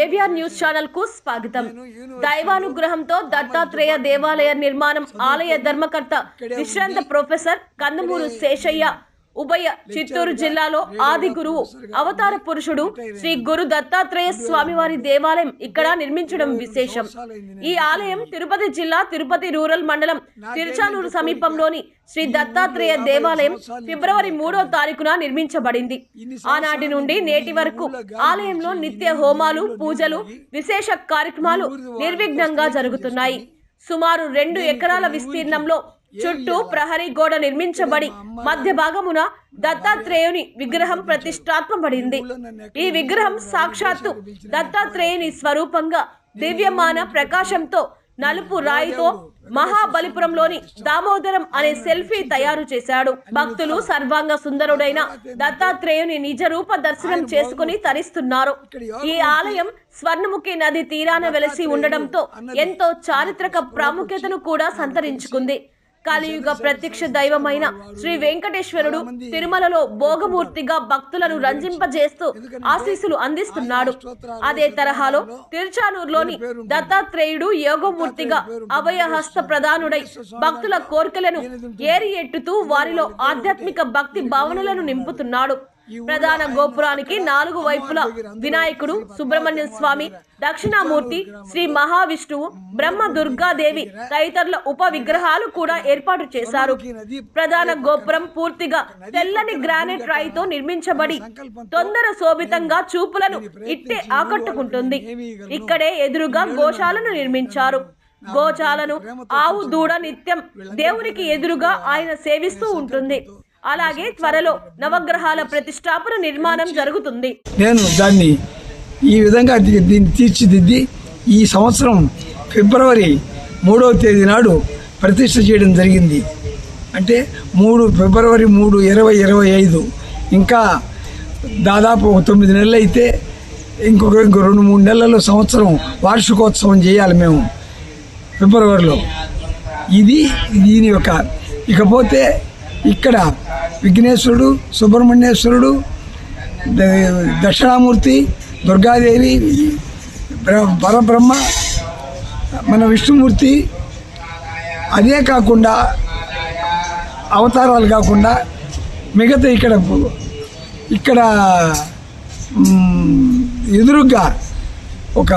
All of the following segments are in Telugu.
ఏవిఆర్ న్యూస్ ఛానల్కు స్వాగతం దైవానుగ్రహంతో దత్తాత్రేయ దేవాలయ నిర్మాణం ఆలయ ధర్మకర్త విశ్రాంత ప్రొఫెసర్ కందమూరు శేషయ్య ఉభయ చిత్తూరు జిల్లాలో ఆది గురువు అవతార పురుషుడు శ్రీ గురు దత్తాత్రేయ స్వామివారి దేవాలయం ఇక్కడ నిర్మించడం విశేషం. ఈ ఆలయం తిరుపతి జిల్లా తిరుపతి రూరల్ మండలం తిరుచానూరు సమీపంలోని శ్రీ దత్తాత్రేయ దేవాలయం ఫిబ్రవరి మూడో తారీఖున నిర్మించబడింది. ఆనాటి నుండి నేటి వరకు ఆలయంలో నిత్య హోమాలు పూజలు విశేష కార్యక్రమాలు నిర్విఘ్నంగా జరుగుతున్నాయి. సుమారు రెండు ఎకరాల విస్తీర్ణంలో చుట్టూ ప్రహరీ గోడ నిర్మించబడి మధ్య భాగమున దత్తాత్రేయుని విగ్రహం ప్రతిష్టాత్మబడింది ఈ విగ్రహం సాక్షాత్తు దత్తాత్రేయుని స్వరూపంగా దివ్యమాన ప్రకాశంతో నలుపు రాయితో మహాబలిపురంలోని దామోదరం అనే సెల్ఫీ తయారు చేశాడు. భక్తులు సర్వాంగ సుందరుడైన దత్తాత్రేయుని నిజ రూప దర్శనం చేసుకుని తరిస్తున్నారు. ఈ ఆలయం స్వర్ణముఖి నది తీరాన వెలసి ఉండడంతో ఎంతో చారిత్రక ప్రాముఖ్యతను కూడా సంతరించుకుంది. కలియుగ ప్రత్యక్ష దైవమైన శ్రీ వెంకటేశ్వరుడు తిరుమలలో భోగమూర్తిగా భక్తులను రంజింపజేస్తూ ఆశీస్సులు అందిస్తున్నాడు. అదే తరహాలో తిరుచానూరులోని దత్తాత్రేయుడు యోగమూర్తిగా అభయహస్త ప్రధానుడై భక్తుల కోరికలను ఏరి ఎట్టుతూ వారిలో ఆధ్యాత్మిక భక్తి భావనలను నింపుతున్నాడు. ప్రధాన గోపురానికి నాలుగు వైపులా వినాయకుడు సుబ్రహ్మణ్య స్వామి దక్షిణామూర్తి శ్రీ మహావిష్ణువు బ్రహ్మ దుర్గాదేవి తదితరుల ఉప విగ్రహాలు కూడా ఏర్పాటు చేశారు. ప్రధాన గోపురం పూర్తిగా తెల్లని గ్రానైట్ రాయితో నిర్మించబడి తొందర శోభితంగా చూపులను ఇట్టే ఆకట్టుకుంటుంది. ఇక్కడే ఎదురుగా గోశాలను నిర్మించారు. గోశాలను ఆవు దూడ నిత్యం దేవునికి ఎదురుగా ఆయన సేవిస్తూ ఉంటుంది. అలాగే త్వరలో నవగ్రహాల ప్రతిష్టాపన నిర్మాణం జరుగుతుంది. నేను దాన్ని ఈ విధంగా దీన్ని తీర్చిదిద్ది ఈ సంవత్సరం ఫిబ్రవరి మూడవ తేదీ నాడు ప్రతిష్ట చేయడం జరిగింది. అంటే మూడు ఫిబ్రవరి మూడు ఇరవై ఇరవై ఐదు. ఇంకా దాదాపు ఒక తొమ్మిది నెలలు అయితే ఇంకొక ఇంకో రెండు మూడు నెలల్లో సంవత్సరం వార్షికోత్సవం చేయాలి మేము ఫిబ్రవరిలో. ఇది దీని యొక్క ఇకపోతే ఇక్కడ విఘ్నేశ్వరుడు సుబ్రహ్మణ్యేశ్వరుడు ద- దక్షిణామూర్తి దుర్గాదేవి పరబ్రహ్మ మన విష్ణుమూర్తి అదే కాకుండా అవతారాలు కాకుండా మిగతా ఇక్కడ ఇక్కడ ఎదురుగా ఒక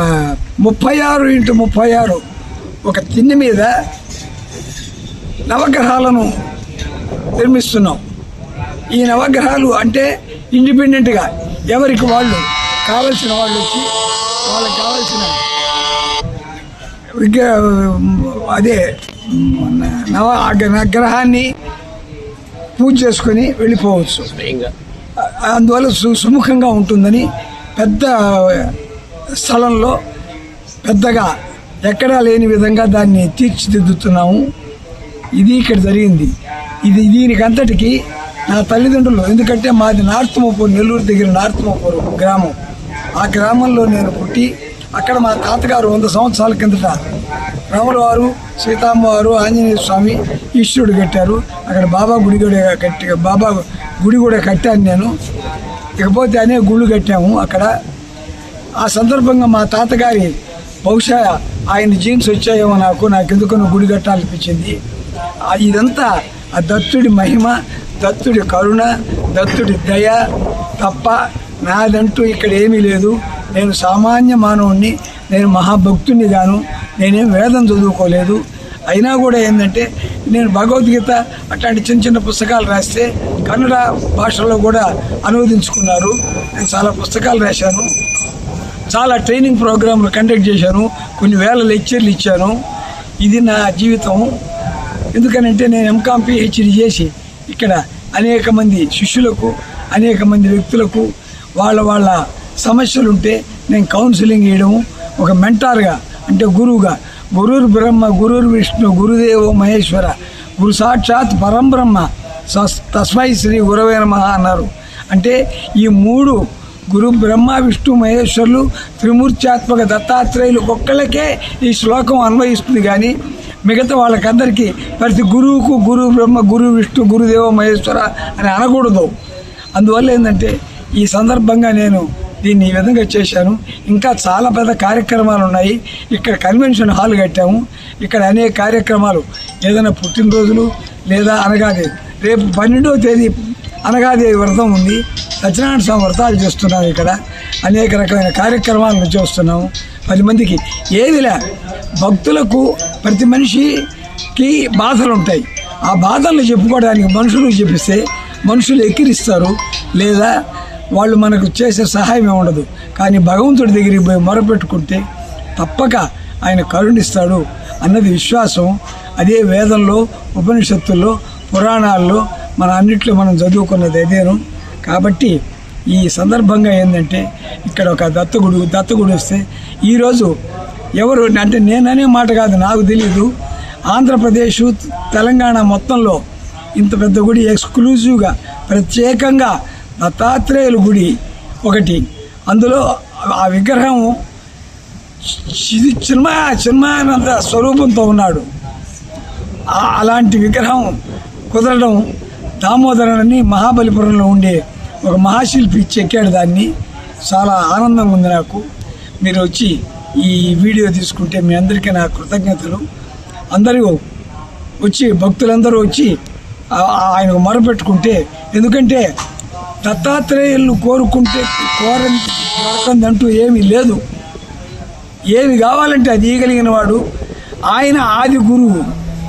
ముప్పై ఆరు ఇంటూ ముప్పై ఆరు ఒక తిన్నె మీద నవగ్రహాలను నిర్మిస్తున్నాం. ఈ నవగ్రహాలు అంటే ఇండిపెండెంట్గా ఎవరికి వాళ్ళు కావలసిన వాళ్ళు వచ్చి వాళ్ళకి కావలసిన విగ్రహ అదే నవ నగ్రహాన్ని పూజ చేసుకొని వెళ్ళిపోవచ్చు. అందువల్ల సు సుముఖంగా ఉంటుందని పెద్ద స్థలంలో పెద్దగా ఎక్కడా లేని విధంగా దాన్ని తీర్చిదిద్దుతున్నాము. ఇది ఇక్కడ జరిగింది. ఇది దీనికంతటికి నా తల్లిదండ్రులు. ఎందుకంటే మాది నార్త్ మోపూర్ నెల్లూరు దగ్గర నార్త్ మోపూర్ గ్రామం. ఆ గ్రామంలో నేను పుట్టి అక్కడ మా తాతగారు వంద సంవత్సరాల కిందట రాముల వారు సీతమ్మ ఆంజనేయ స్వామి ఈశ్వరుడు కట్టారు. అక్కడ బాబా గుడి కూడా కట్టి బాబా గుడి కూడా కట్టాను నేను. ఇకపోతే అనే గుళ్ళు కట్టాము అక్కడ. ఆ సందర్భంగా మా తాతగారి బహుశా ఆయన జీన్స్ వచ్చాయేమో నాకు నాకు ఎందుకనో గుడి కట్టాలనిపించింది. ఇదంతా ఆ దత్తుడి మహిమ దత్తుడి కరుణ దత్తుడి దయ తప్ప నాదంటూ ఇక్కడ ఏమీ లేదు. నేను సామాన్య మానవుణ్ణి నేను మహాభక్తుని గాను నేనేం వేదం చదువుకోలేదు. అయినా కూడా ఏంటంటే నేను భగవద్గీత అట్లాంటి చిన్న చిన్న పుస్తకాలు రాస్తే కన్నడ భాషలో కూడా అనువదించుకున్నారు. నేను చాలా పుస్తకాలు రాశాను. చాలా ట్రైనింగ్ ప్రోగ్రాంలు కండక్ట్ చేశాను. కొన్ని వేల లెక్చర్లు ఇచ్చాను. ఇది నా జీవితం. ఎందుకనంటే నేను ఎంకామ్ పిహెచ్డి చేసి ఇక్కడ అనేక మంది శిష్యులకు అనేక మంది వ్యక్తులకు వాళ్ళ వాళ్ళ సమస్యలు ఉంటే నేను కౌన్సిలింగ్ ఇవ్వడము ఒక మెంటార్గా అంటే గురువుగా గురుర్ బ్రహ్మ గురుర్ విష్ణు గురుదేవో మహేశ్వర గురు సాక్షాత్ పరంబ్రహ్మ సస్- తస్మై శ్రీ గురవే నమ అన్నారు. అంటే ఈ మూడు గురు బ్రహ్మ విష్ణు మహేశ్వరులు త్రిమూర్త్యాత్మక దత్తాత్రేయులు ఒక్కళ్ళకే ఈ శ్లోకం అన్వయిస్తుంది కానీ మిగతా వాళ్ళకందరికీ ప్రతి గురువుకు గురు బ్రహ్మ గురు విష్ణు గురుదేవ మహేశ్వర అని అనకూడదు. అందువల్ల ఏంటంటే ఈ సందర్భంగా నేను దీన్ని ఈ విధంగా చేశాను. ఇంకా చాలా పెద్ద కార్యక్రమాలు ఉన్నాయి. ఇక్కడ కన్వెన్షన్ హాల్ కట్టాము. ఇక్కడ అనేక కార్యక్రమాలు. ఏదైనా పుట్టినరోజులు లేదా అనగాది. రేపు పన్నెండవ తేదీ అనగాదేవి వ్రతం ఉంది. సత్యనారాయణ స్వామి వ్రతాలు చేస్తున్నాము ఇక్కడ. అనేక రకమైన కార్యక్రమాలను చేస్తున్నాము. పది మందికి ఏదిలే భక్తులకు ప్రతి మనిషికి బాధలు ఉంటాయి ఆ బాధలను చెప్పుకోవడానికి మనుషులకు చెప్పిస్తే మనుషులు ఎక్కిరిస్తారు లేదా వాళ్ళు మనకు చేసే సహాయం ఉండదు. కానీ భగవంతుడి దగ్గరికి పోయి మొరపెట్టుకుంటే తప్పక ఆయన కరుణిస్తాడు అన్నది విశ్వాసం. అదే వేదంలో ఉపనిషత్తుల్లో పురాణాల్లో మన అన్నిట్లో మనం చదువుకున్నది అదేను. కాబట్టి ఈ సందర్భంగా ఏంటంటే ఇక్కడ ఒక దత్తగుడు దత్తగుడు వస్తే ఈరోజు ఎవరు? అంటే నేననే మాట కాదు నాకు తెలియదు ఆంధ్రప్రదేశ్ తెలంగాణ మొత్తంలో ఇంత పెద్ద గుడి ఎక్స్క్లూజివ్గా ప్రత్యేకంగా దత్తాత్రేయుల గుడి ఒకటి. అందులో ఆ విగ్రహం చి- చిన్మయ చిన్మయానంద స్వరూపంతో ఉన్నాడు. అలాంటి విగ్రహం కుదరడం దామోదరుని మహాబలిపురంలో ఉండే ఒక మహాశిల్పి చెక్కాడు దాన్ని. చాలా ఆనందంగా ఉంది నాకు. మీరు వచ్చి ఈ వీడియో తీసుకుంటే మీ అందరికీ నా కృతజ్ఞతలు. అందరూ వచ్చి భక్తులందరూ వచ్చి ఆయన ఆయనకు మొరపెట్టుకుంటే ఎందుకంటే దత్తాత్రేయులను కోరుకుంటే కోరని దొరకందంటూ ఏమీ లేదు. ఏమి కావాలంటే అది ఇయగలిగిన వాడు ఆయన ఆది గురువు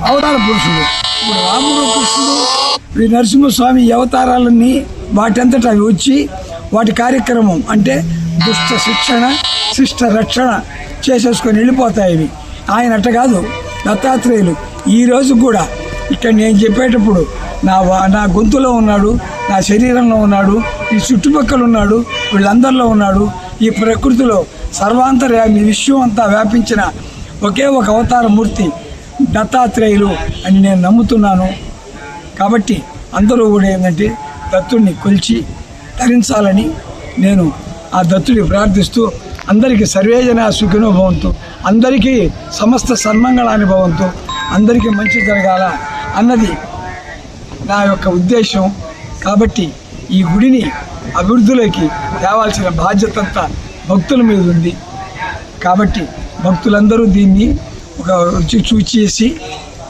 అవతార పురుషుడు. ఇప్పుడు రాముడు కృష్ణుడు ఈ నరసింహస్వామి అవతారాలన్నీ వాటంతట అవి వచ్చి వాటి కార్యక్రమం అంటే దుష్ట శిక్షణ శిష్ట రక్షణ చేసేసుకొని వెళ్ళిపోతాయి ఇవి ఆయన అట్ట కాదు దత్తాత్రేయులు. ఈ రోజు కూడా ఇక్కడ నేను చెప్పేటప్పుడు నా వా- నా గొంతులో ఉన్నాడు నా శరీరంలో ఉన్నాడు ఈ చుట్టుపక్కల ఉన్నాడు వీళ్ళందరిలో ఉన్నాడు. ఈ ప్రకృతిలో సర్వాంతర్యామి విశ్వం అంతా వ్యాపించిన ఒకే ఒక అవతార మూర్తి దత్తాత్రేయులు అని నేను నమ్ముతున్నాను. కాబట్టి అందరూ కూడా ఏంటంటే దత్తుడిని కొలిచి ధరించాలని నేను ఆ దత్తుడి ప్రార్థిస్తూ అందరికీ సర్వేజన సుఖినో భవంతు. అందరికీ సమస్త సన్మంగళాన్ని భవంతు. అందరికీ మంచి జరగాల అన్నది నా యొక్క ఉద్దేశం. కాబట్టి ఈ గుడిని అభివృద్ధిలోకి తేవాల్సిన బాధ్యత అంతా భక్తుల మీద ఉంది. కాబట్టి భక్తులందరూ దీన్ని ఒక రుచి చూచేసి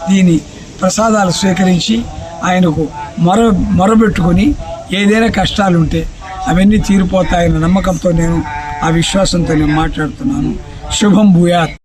దీని ప్రసాదాలు స్వీకరించి ఆయనకు మొర మొరబెట్టుకొని ఏదైనా కష్టాలు ఉంటే అవన్నీ తీరిపోతాయన్న నమ్మకంతో నేను ఆ విశ్వాసంతో నేను మాట్లాడుతున్నాను. శుభం భూయాత్.